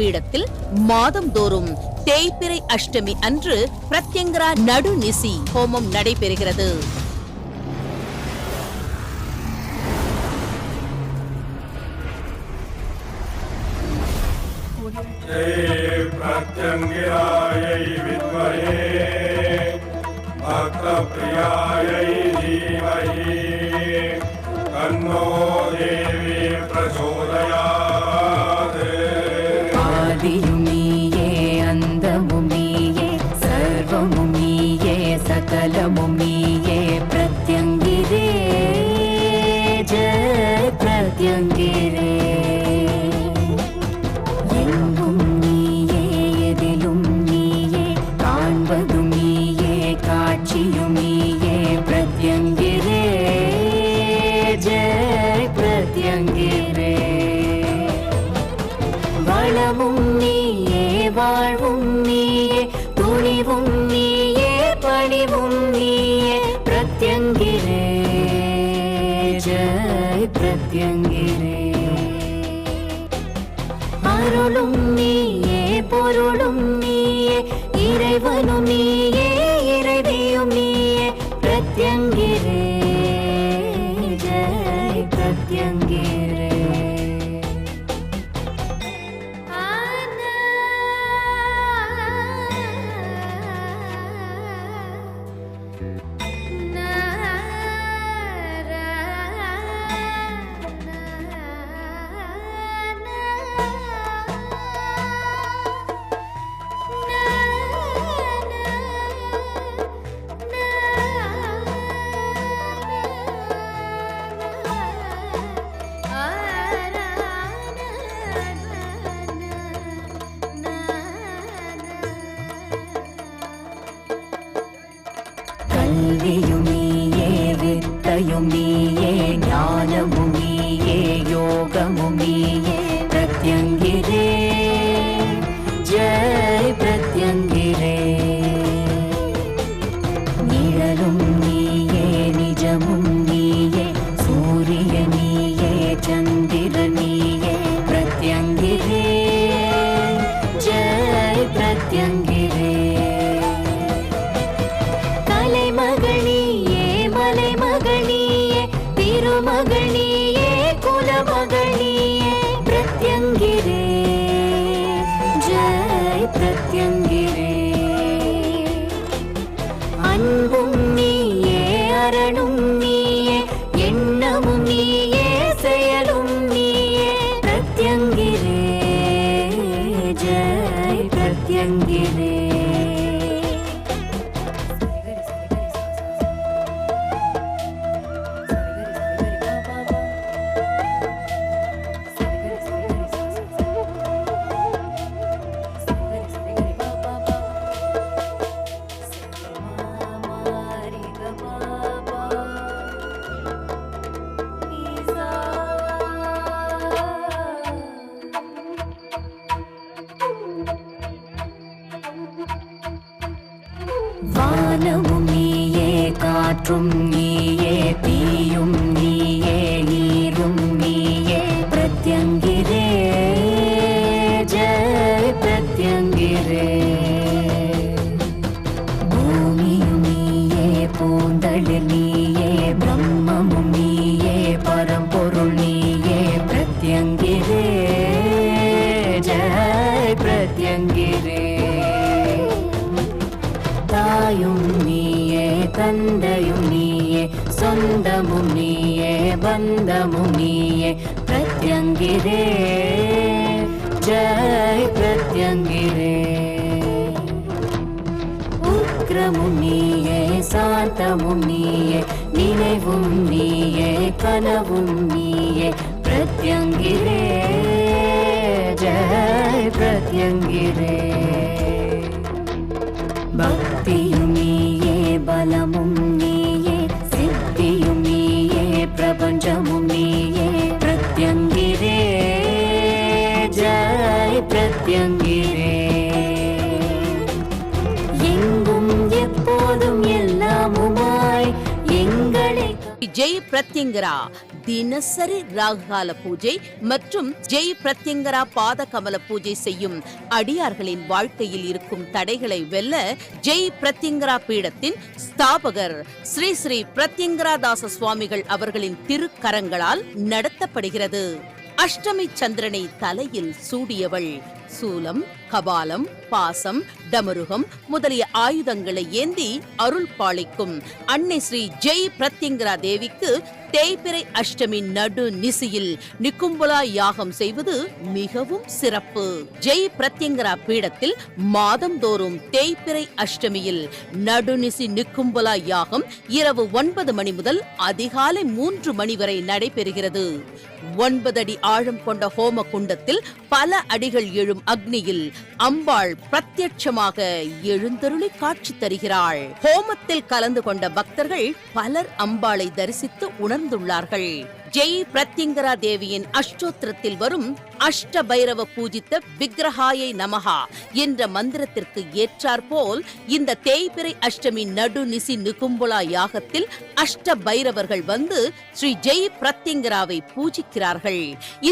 பிரத்யங்கரா பீடத்தில் மாதந்தோறும் தேய்பிறை அஷ்டமி அன்று பிரத்யங்கரா நடுநிசி ஹோமம் நடைபெறுகிறது जय प्रत्यङ्गिरायै विद्महे भक्तप्रियायै धीमहि तन्नो வளமும் நீயே வாழ்வும் நீயே துணிவும் நீயே பணிவும் நீயே. பிரத்யங்கிரே ஜெய் பிரத்யங்க காற்றும் நீயே தீயும் நீயே நீரும் நீயே பிரத்யங்கிரே. ஜெய் பிரத்யங்கிரே. பூமியும் நீயே பூந்தளிர் நீயே பிரம்மமும் நீயே பரம்பொருள் நீயே பிரத்யங்கிரே. ஜெய் பிரத்யங்கிரே. தாயும் தந்தையும் நீயே சொந்தமும் நீயே பந்தமும் நீயே. பிரத்யங்கிரே ஜெய் பிரத்யங்கிரே. உக்ரமும் நீயே சாந்தமும் நீயே நினைவும் நீயே கனவும் நீயே. பிரத்யங்கிரே ஜெய் பிரத்யங்கிரே. பலமும் நீயே சித்தியும் நீயே பிரபஞ்சமும் நீயே பிரத்யங்கிரே ஜாய் பிரத்யங்கிரே எங்கும் எப்போதும் எல்லாமுமாய் எங்களை ஜெய் பிரத்யங்கிரா தினசரி ராகுகால பூஜை மற்றும் ஜெய் பிரத்யங்கரா பாத கமல பூஜை செய்யும் அடியார்களின் வாழ்க்கையில் இருக்கும் தடைகளை வெல்ல ஜெய் பிரத்யங்கரா பீடத்தின் ஸ்தாபகர் ஸ்ரீ ஸ்ரீ பிரத்யங்கரா தாச சுவாமிகள் அவர்களின் திருக்கரங்களால் நடத்தப்படுகிறது. அஷ்டமி சந்திரனை தலையில் சூடியவள் சூலம் கபாலம் பாசம் டமருகம் முதலிய ஆயுதங்களை ஏந்தி அருள் பாலிக்கும். அன்னை ஸ்ரீ ஜெய் பிரத்யங்கரா தேவிக்கு தேய்பிறை அஷ்டமி நடு நிசியில் நிக்கும்பலா யாகம் செய்வது மிகவும் சிறப்பு. ஜெய் பிரத்யங்கரா பீடத்தில் மாதந்தோறும் தேய்பிரை அஷ்டமியில் நடுநிசி நிக்கும்பலா யாகம் இரவு ஒன்பது மணி முதல் அதிகாலை மூன்று மணி வரை நடைபெறுகிறது. ஒன்பது அடி ஆழம் கொண்ட ஹோம குண்டத்தில் பல அடிகள் எழும் அக்னியில் அம்பாள் பிரத்யட்சமாக எழுந்தருளி காட்சி தருகிறாள். ஹோமத்தில் கலந்து கொண்ட பக்தர்கள் பலர் அம்பாளை தரிசித்து உணர்ந்துள்ளார்கள். ஜெய் பிரத்யங்கரா தேவியின் அஷ்டோத்திரத்தில் வரும் அஷ்ட பைரவ பூஜித்த விக்ரஹாயை நமஹா என்ற மந்திரத்திற்கு ஏற்றாற்போல் இந்த தேய்பிறை அஷ்டமி நடு நிசி நிகும்புலா யாகத்தில் அஷ்ட பைரவர்கள் வந்து ஸ்ரீ ஜெய் பிரத்யங்கராவை பூஜிக்கிறார்கள்.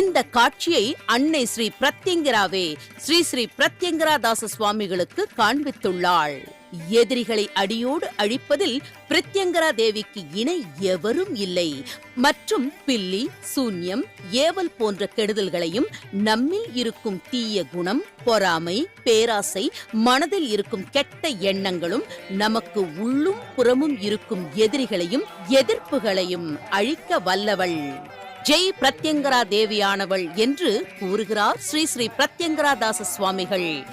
இந்த காட்சியை அன்னை ஸ்ரீ பிரத்யங்கராவே ஸ்ரீ ஸ்ரீ பிரத்யங்கராதாச சுவாமிகளுக்கு காண்பித்துள்ளாள். எதிரிகளை அடியோடு அழிப்பதில் பிரத்யங்கரா தேவிக்கு இணை எவரும் இல்லை. மற்றும் பில்லி சூன்யம் ஏவல் போன்ற கெடுதல்களையும் நம்மில் இருக்கும் தீய குணம் பொறாமை பேராசை மனதில் இருக்கும் கெட்ட எண்ணங்களும் நமக்கு உள்ளும் புறமும் இருக்கும் எதிரிகளையும் எதிர்ப்புகளையும் அழிக்க வல்லவள். ஜெய் பிரத்யங்கரா தேவியானவள் என்று கூறுகிறார் ஸ்ரீ ஸ்ரீ பிரத்யங்கரா தாச சுவாமிகள்.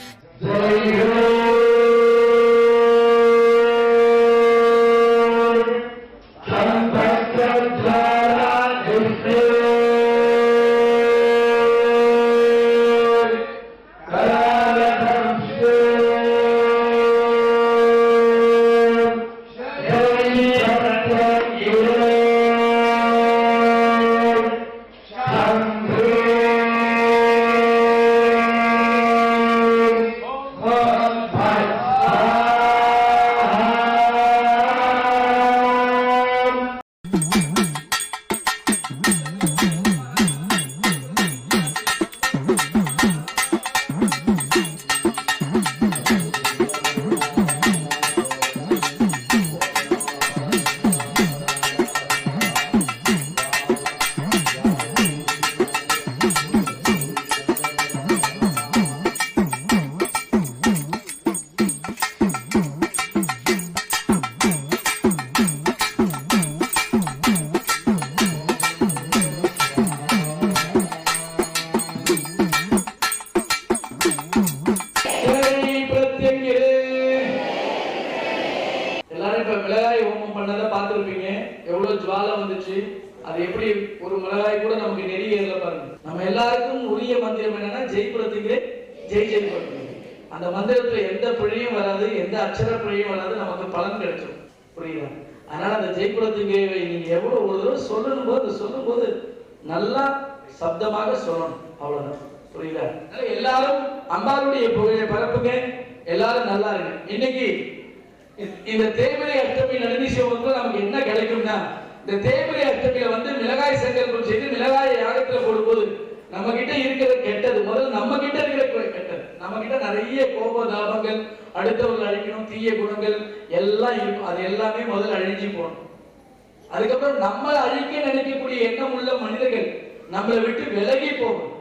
இன்னைக்கு இந்த தேமலை அஷ்டமி நடுநிசி சிவத்துல நமக்கு என்ன கிடைக்கும்னா இந்த தேமலை அஷ்டமியில வந்து மிளகாய் சங்கல்பம் செய்து மிளகாயை யாகத்துல போடும்போது நம்ம கிட்ட இருக்கிற கெட்டது. முதல்ல நம்ம கிட்ட இருக்கிற கெட்டது. நம்ம கிட்ட நிறைய கோப தாபங்கள் அடுத்தவர்கள் அழிக்கணும் தீய குணங்கள் எல்லாம் இருக்கும் அது எல்லாமே முதல்ல அழிஞ்சு போகணும். அதுக்கப்புறம் நம்ம அழிக்க நினைக்கக்கூடிய எண்ணம் உள்ள மனிதர்கள் நம்மளை விட்டு விலகி போகணும்.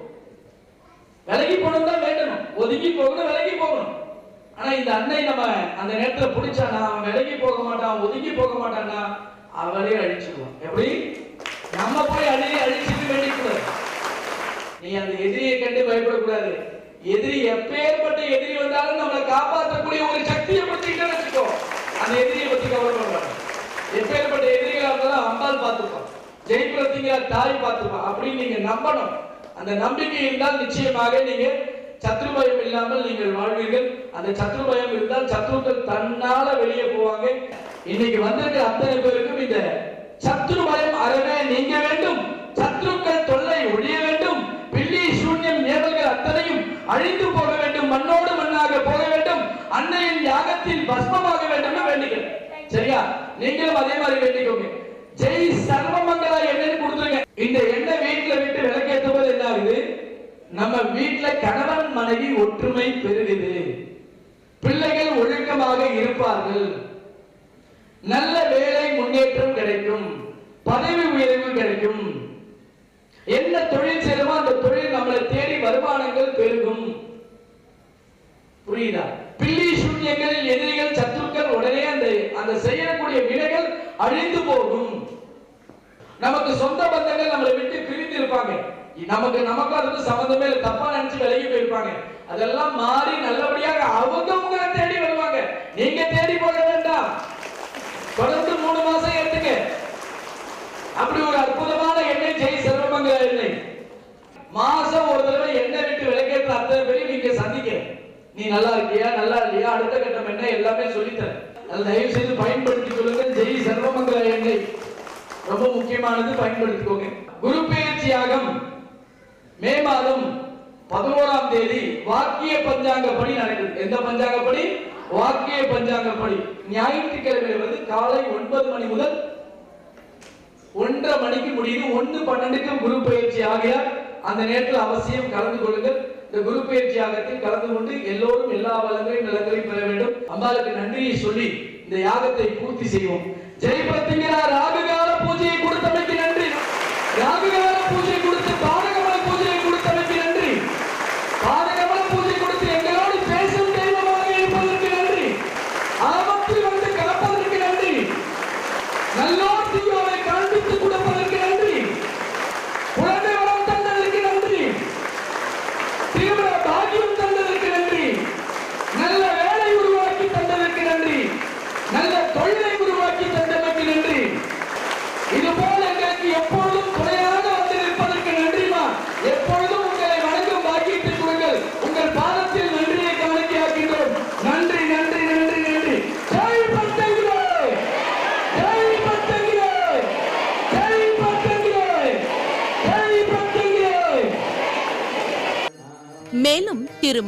விலகி போகணும் தான் வேண்டணும். ஒதுங்கி போகணும் விலகி போகணும். ஆனா இந்த அன்னை நம்ம அந்த நேரத்துல பிடிச்சானா? அவன் விலகி போக மாட்டான் ஒதுங்கி போக மாட்டான்னா அவரே அழிச்சுக்குவான் எப்படி? நம்ம போய் அழிய அழிச்சிட்டு வேண்டிக்கூடாது நீ அந்த எதிரியை கண்டு பயப்படக்கூடாது. எதிரி எப்பேற்பட்ட எதிரி வந்தாலும் நம்மளை காப்பாற்றக்கூடிய ஒரு சக்தியை பத்திக்கிட்டே வச்சுக்கோ. அந்த எதிரியை பத்தி கவலைப்படுறாங்க எப்பேற்பட்ட எதிரிகளா இருந்தாலும் அம்பாள் பார்த்துப்பான். ஜெயிப்புறத்தீங்க தாய் பார்த்துப்பான். அப்படின்னு நீங்க நம்பணும். அந்த நம்பிக்கை இருந்தால் நிச்சயமாக நீங்க சத்ரு பயம் இல்லாமல் நீங்கள் வாழ்வீர்கள். அந்த சத்ரு பயம் இருந்தால் சத்ருக்கள் தன்னால வெளியே போவாங்க. இன்னைக்கு வந்திருக்கிற அத்தனை பேருக்கும் இந்த சத்ரு பயம் அறவே நீங்க வேண்டும். சத்ருக்கள் தொல்லை ஒழிய வேண்டும். பில்லி சூன்யம் ஏவல்கள் அத்தனையும் அழிந்து போக வேண்டும். மண்ணோடு மண்ணாக போக வேண்டும். அன்னையின் யாகத்தில் பஸ்மமாக வேண்டும் வேண்டிக்கிறேன். சரியா? நீங்களும் அதே மாதிரி வேண்டிக்கோங்க. ஜெய் சர்வமங்களா என்னன்னு கொடுத்துருங்க. இந்த எண்ணெய் வீட்டுல விட்டு விளக்கேற்ற போது என்ன ஆகுது நம்ம வீட்டுல கணவன் மனைவி ஒற்றுமை பெருகுது பிள்ளைகள் ஒழுக்கமாக இருப்பார்கள். நல்ல வேலை முன்னேற்றம் கிடைக்கும். பதவி உயர்வு கிடைக்கும். என்ன தொழில் செய்யணுமோ அந்த தொழில் நம்மளை தேடி வருமானங்கள் பெருகும். புரியுதா? பில்லி சூன்யங்கள் எதிரிகள் சத்துருக்கள் உடனே அந்த அந்த செய்யக்கூடிய வினைகள் அழிந்து போகும். நமக்கு சொந்த பந்தங்கள் நம்மளை விட்டு பிரிந்து இருப்பாங்க. நமக்கு நமக்கு அதுக்கு சம்பந்தமே இல்லை. தப்பா நினைச்சு விலகி போயிருப்பாங்க. அதெல்லாம் மாறி நல்லபடியாக அவங்க உங்களை தேடி வருவாங்க. நீங்க தேடி போக வேண்டாம். தொடர்ந்து மூணு மாசம் எடுத்துக்க. அப்படி ஒரு அற்புதமான எண்ணெய் ஜெய் சர்வமங்கல எண்ணெய் மாசம் ஒரு தடவை எண்ணெய் விட்டு விளக்கேற்ற அத்தனை பேரையும் நீங்க சந்திக்க. நீ நல்லா இருக்கியா நல்லா இல்லையா அடுத்த கட்டம் என்ன எல்லாமே சொல்லித்தரேன். தயவு செய்து பயன்படுத்தி கொள்ளுங்க. ஜெய் சர்வமங்கல எண்ணெய் ரொம்ப முக்கியமானது பயன்படுத்திக்கோங்க. குரு பெயர்ச்சி யாகம். மே மாதம் பதினோராம் தேதி வாக்கிய பஞ்சாங்கப்படி நடக்குது. எந்த பஞ்சாங்கப்படி வாக்கிய பஞ்சாங்கப்படி ஞாயிற்றுக்கிழமை வந்து காலை ஒன்பது மணி முதல் ஒன்றரை மணிக்கு முடியுது. ஒன்னு பன்னெண்டுக்கு குரு பயிற்சி ஆகையால் அந்த நேரத்தில் அவசியம் கலந்து கொள்ளுங்கள். இந்த குரு பயிற்சி யாகத்தில் கலந்து கொண்டு எல்லோரும் எல்லா வளங்களையும் நிலங்களையும் பெற வேண்டும். அம்பாளுக்கு நன்றியை சொல்லி இந்த யாகத்தை பூர்த்தி செய்வோம். ஜெயபத்திங்கிற ராகுகால பூஜையை கொடுத்தமைக்கு நன்றி. ராகுகால பூஜை கொடுத்து பாதகமல பூஜையை கொடுத்தமைக்கு நன்றி பாதகமல பூஜை கொடுத்து எங்களோடு பேசும் தெய்வமாக இருப்பதற்கு நன்றி ஆபத்தில் வந்து கலப்பதற்கு நன்றி நல்லோர் தீயோரை காண்பித்து கொடுப்பதற்கு நன்றி குழந்தை வரம் தந்ததற்கு நன்றி தீவிர பாக்கியம் தந்ததற்கு நன்றி நல்ல வேலை உருவாக்கி தந்ததற்கு நன்றி நல்ல தொழிலை உருவாக்கி தந்ததற்கு நன்றி இது போல எங்களுக்கு எப்பொழுதும் துணையாக வந்து நிற்பதற்கு நன்றிமா எப்பொழுதும் உங்களை வணங்கும் பாக்கியத்தை கொடுங்கள் உங்கள் பாதத்தில் நன்றியை காணிக்கையாக்கின்றோம் நன்றி நன்றி நன்றி நன்றி ஜெய் பத்தங்கிரே ஜெய் பத்தங்கிரே ஜெய் பத்தங்கிரே ஜெய் பத்தங்கிரே மேலும்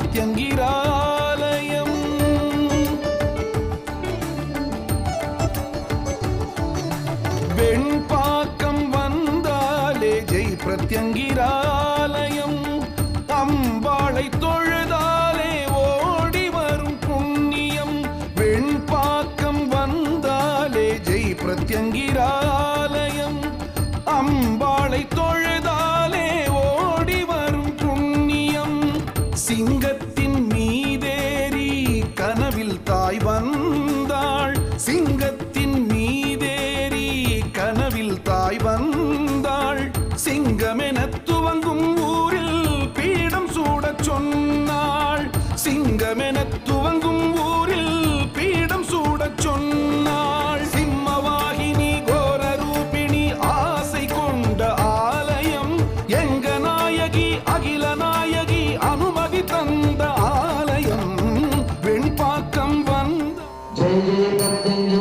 பிரத்யங்கிராலயம் வெண்பாக்கம் வந்தாலே ஜெய் பிரத்யங்கிராலயம் அம்பாளை தொழுதாலே ஓடி வரும் புண்ணியம். வெண்பாக்கம் வந்தாலே ஜெய் பிரத்யங்கிரா जय जय प्रत्यंजय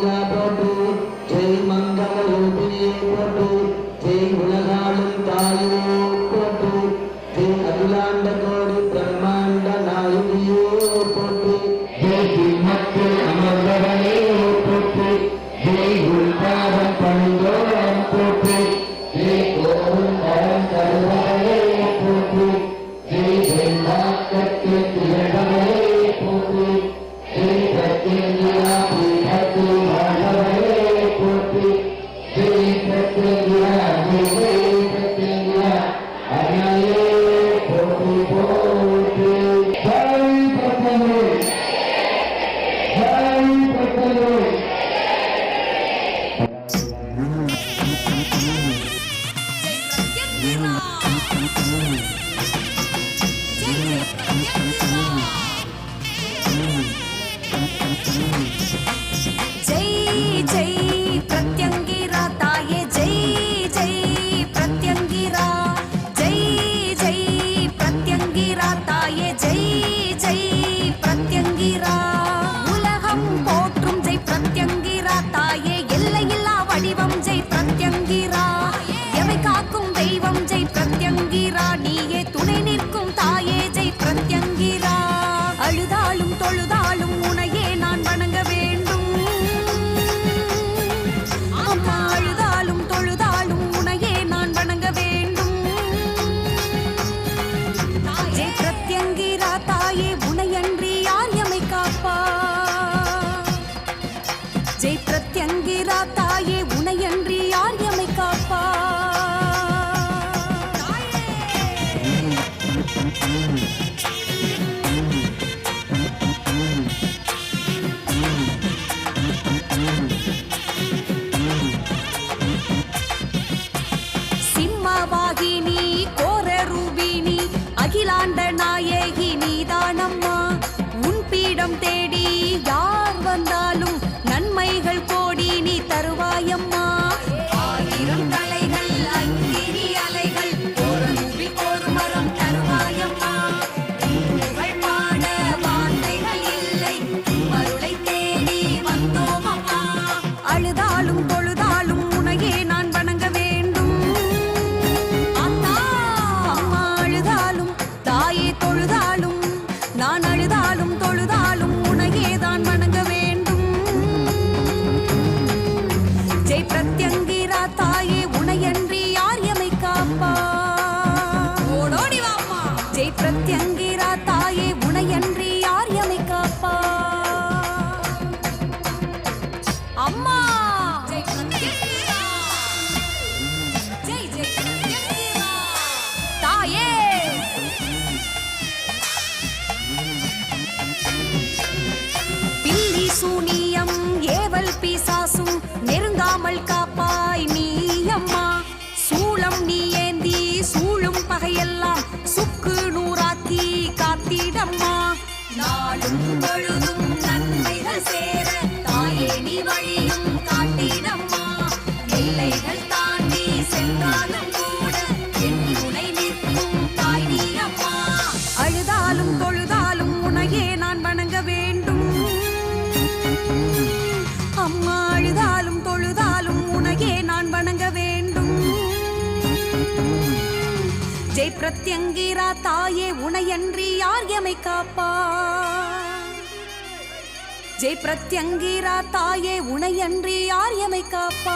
ஜெய் பிரத்யங்கீரா தாயே உனையன்றி யார் எமை காப்பா? ஜெய் பிரத்யங்கீரா தாயே உனையன்றி யார் எமை காப்பா?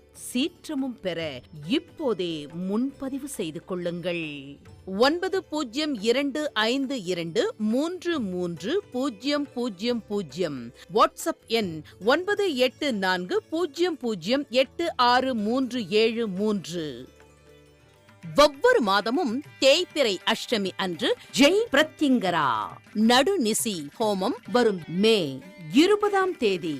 சீற்றமும் பெற இப்போதே முன்பதிவு செய்து கொள்ளுங்கள். ஒன்பது பூஜ்ஜியம் இரண்டு ஐந்து இரண்டு மூன்று மூன்று பூஜ்ஜியம் பூஜ்ஜியம் பூஜ்ஜியம் வாட்ஸ்அப் எண் ஒன்பது எட்டு நான்கு பூஜ்ஜியம் பூஜ்ஜியம் எட்டு ஆறு மூன்று ஏழு மூன்று. ஒவ்வொரு மாதமும் தேய்பிறை அஷ்டமி அன்று ஜெய் பிரத்யங்கரா. நடுநிசி ஹோமம் வரும் மே இருபதாம் தேதி.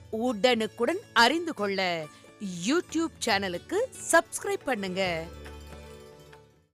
உடனுக்குடன் அறிந்து கொள்ள யூடியூப் சேனலுக்கு சப்ஸ்கிரைப் பண்ணுங்க.